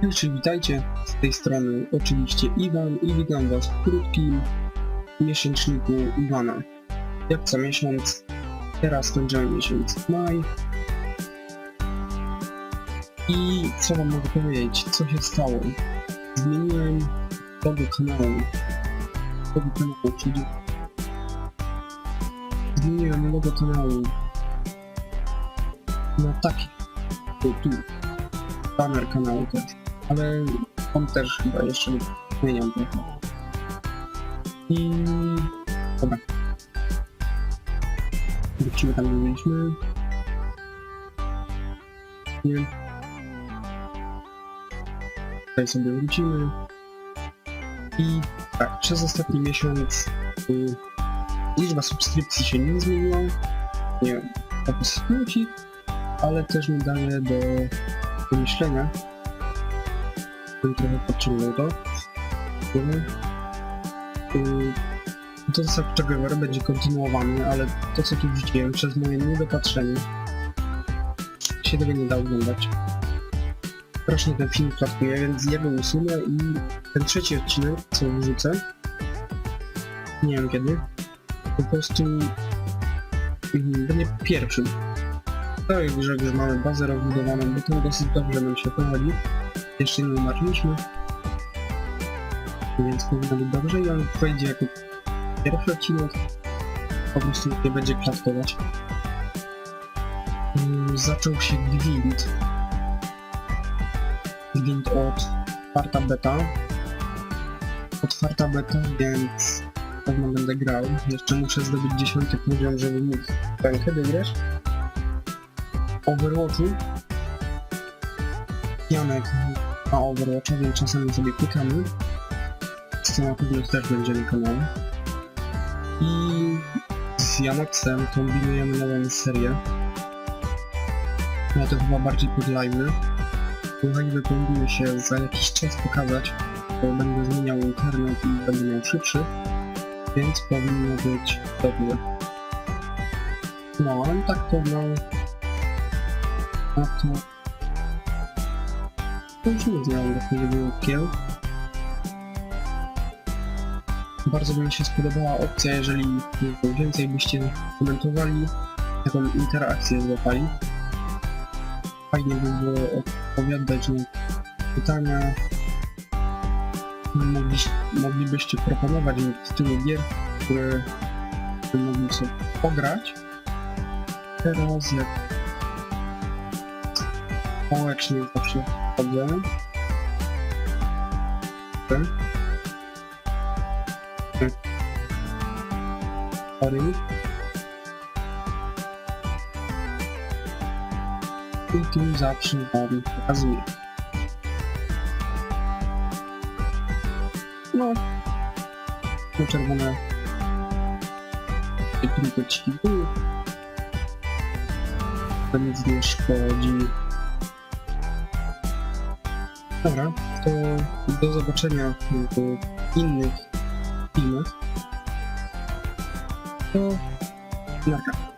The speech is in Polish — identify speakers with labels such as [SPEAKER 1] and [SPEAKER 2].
[SPEAKER 1] Cześć, witajcie. Z tej strony oczywiście Iwan i witam was w krótkim miesięczniku Iwana. Jak co miesiąc, teraz kończymy miesiąc maj. I co wam mogę powiedzieć, co się stało? Zmieniłem logo kanału. Logo kanału, czyli... Zmieniłem logo kanału na taki. Tu. Banner kanału też ale on też chyba jeszcze zmieniam trochę. I... Dobra. Wrócimy tam, gdzie byliśmy. Nie. Tutaj sobie wrócimy. I tak, przez ostatni miesiąc y, liczba subskrypcji się nie zmieniła. Nie wiem, skróci, ale też mi daje do myślenia bym trochę podciągnął to. To zasad Czegowera będzie kontynuowany, ale to co tu widziałem przez moje niedopatrzenie się tego nie da oglądać. Strasznie ten film klatkuje, więc ja go usunę i ten trzeci odcinek, co wrzucę, nie wiem kiedy, po prostu mm, będzie pierwszym. Tak, że już mamy bazę rozbudowaną, bo to dosyć dobrze nam się prowadzi jeszcze nie umarliśmy. Więc powinno być dobrze i on wejdzie jako pierwszy odcinek. Po prostu nie będzie klatkować. Mm, Zaczął się gwint. Gwint od otwarta beta. Otwarta beta, więc pewno będę grał. Jeszcze muszę zdobyć 10 poziom, żeby móc rękę wygrać. Overwatchu Janek na Overwatcha, więc czasami sobie klikamy. Tym na pewno też będzie na kanale. I z Janoxem kombinujemy nową serię. Ja to chyba bardziej pod live'y. Live'y planuje się za jakiś czas pokazać, bo będę zmieniał internet i będę miał szybszy, więc powinno być dobrze. No, ale tak to no... No to to już nie znam takiego było kieł. Bardzo by mi się spodobała opcja, jeżeli nie więcej byście komentowali, taką interakcję złapali. Fajnie by było odpowiadać na pytania. Mogli, moglibyście proponować mi tytuły gier, które mogli sobie pograć. Teraz jak społecznie zawsze chodzę. Tak. Tak. Sorry. I tu zawsze wam pokazuję. No. Tu czerwone trikociki były. To nic nie szkodzi. Dobra, to do zobaczenia w innych filmach. To narka.